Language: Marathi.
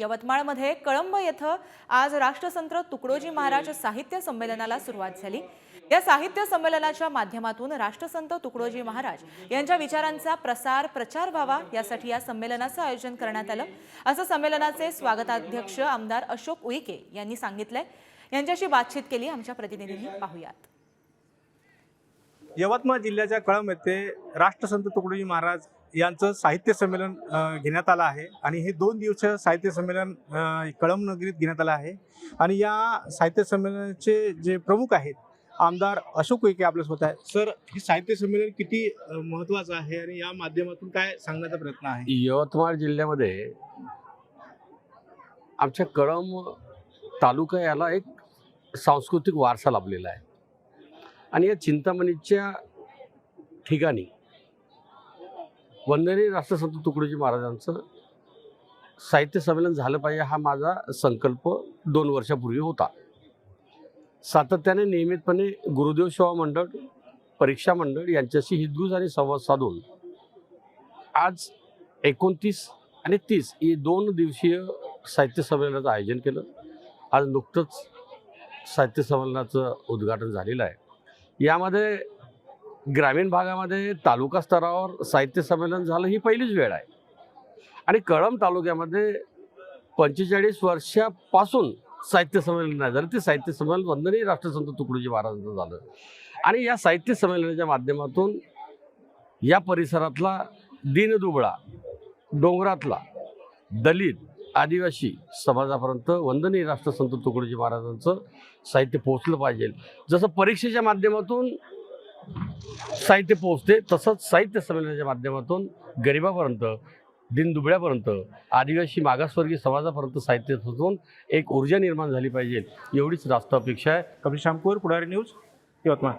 यवतमाळमध्ये कळंब येथं आज राष्ट्रसंत तुकडोजी महाराज साहित्य संमेलनाला सुरुवात झाली. या साहित्य संमेलनाच्या माध्यमातून राष्ट्रसंत तुकडोजी महाराज यांच्या विचारांचा प्रसार प्रचार व्हावा यासाठी या संमेलनाचं आयोजन करण्यात आलं. असं संमेलनाचे स्वागताध्यक्ष आमदार अशोक उईके यांनी सांगितलंय. यांच्याशी बातचीत केली आमच्या प्रतिनिधींनी. पाहुयात. यवतमाळ जिल्ह्याच्या कळम येथे राष्ट्रसंत तुकडोजी महाराज यांचं साहित्य संमेलन घेण्यात आलं आहे. आणि हे दोन दिवसीय साहित्य संमेलन कळम नगरीत घेण्यात आलं आहे. आणि या साहित्य संमेलनाचे जे प्रमुख आहेत आमदार अशोक उईके आपल्यासोबत आहे सर हे साहित्य संमेलन किती महत्त्वाचं आहे आणि या माध्यमातून काय सांगण्याचा प्रयत्न आहे? यवतमाळ जिल्ह्यामध्ये आमच्या कळंब तालुका याला एक सांस्कृतिक वारसा लाभलेला आहे. आणि या चिंतामणीच्या ठिकाणी वंदनीय राष्ट्रसंत तुकडोजी महाराजांचं साहित्य संमेलन झालं पाहिजे हा माझा संकल्प दोन वर्षापूर्वी होता. सातत्याने नियमितपणे गुरुदेव सेवा मंडळ परीक्षा मंडळ यांच्याशी हितगुज आणि संवाद साधून आज एकोणतीस आणि तीस ही दोन दिवसीय साहित्य संमेलनाचं आयोजन केलं. आज नुकतंच साहित्य संमेलनाचं उद्घाटन झालेलं आहे. यामध्ये ग्रामीण भागामध्ये तालुका स्तरावर साहित्य संमेलन झालं ही पहिलीच वेळ आहे. आणि कळंब तालुक्यामध्ये पंचेचाळीस वर्षापासून साहित्य संमेलन नाही झालं. ते साहित्य संमेलन वंदनीय राष्ट्रसंत तुकडोजी महाराजांचं झालं. आणि या साहित्य संमेलनाच्या माध्यमातून या परिसरातला दीनदुबळा डोंगरातला दलित आदिवासी समाजापर्यंत वंदनीय राष्ट्रसंत तुकडोजी महाराजांचं साहित्य पोहोचलं पाहिजे. जसं परीक्षेच्या माध्यमातून साहित्य पोहोचते तसंच साहित्य संमेलनाच्या माध्यमातून गरिबापर्यंत दिनदुबळ्यापर्यंत आदिवासी मागासवर्गीय समाजापर्यंत साहित्य पोहोचून एक ऊर्जा निर्माण झाली पाहिजे एवढीच रास्त अपेक्षा आहे. कपिल शामपूर पुढारी न्यूज यवतमाळ.